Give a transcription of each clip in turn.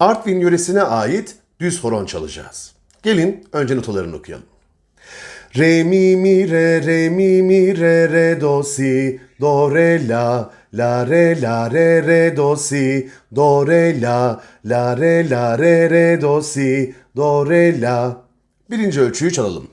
Artvin yöresine ait düz horon çalacağız. Gelin önce notalarını okuyalım. Re mi mi re re mi mi re re do si do re la la re la re re do si do re la la re la re re do si do re la. Birinci ölçüyü çalalım.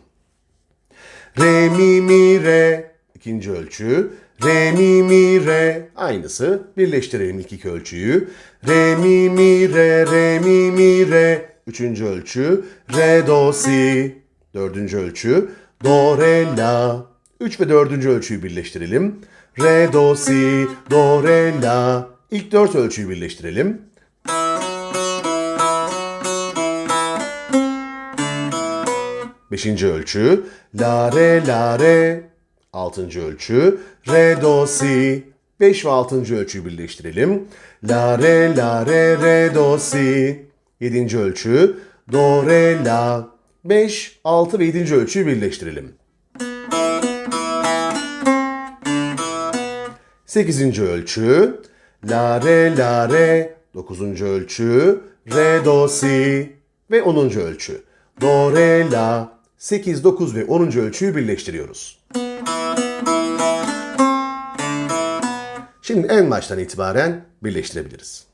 Re mi mi re ikinci ölçü. Re mi mi re aynısı. Birleştirelim iki ölçüyü. Re mi mi re re mi mi re üçüncü ölçü. Re do si dördüncü ölçü. Do re la. Üç ve dördüncü ölçüyü birleştirelim. Re do si do re la. İlk dört ölçüyü birleştirelim. Beşinci ölçü. La re la re. Altıncı ölçü. Re do si. Beş ve altıncı ölçüyü birleştirelim. La re la re re do si. Yedinci ölçü. Do re la. Beş, altı ve yedinci ölçüyü birleştirelim. Sekizinci ölçü. La re la re. Dokuzuncu ölçü. Re do si. Ve onuncu ölçü. Do re la. 8, 9 ve 10. ölçüyü birleştiriyoruz. Şimdi en baştan itibaren birleştirebiliriz.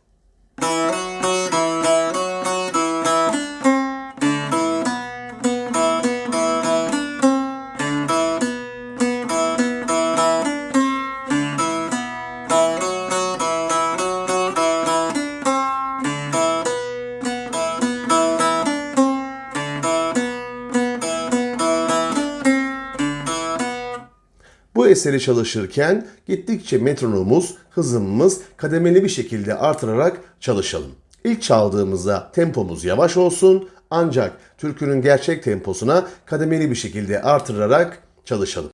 Bu eseri çalışırken gittikçe metronomumuz, hızımız kademeli bir şekilde artırarak çalışalım. İlk çaldığımızda tempomuz yavaş olsun ancak türkünün gerçek temposuna kademeli bir şekilde artırarak çalışalım.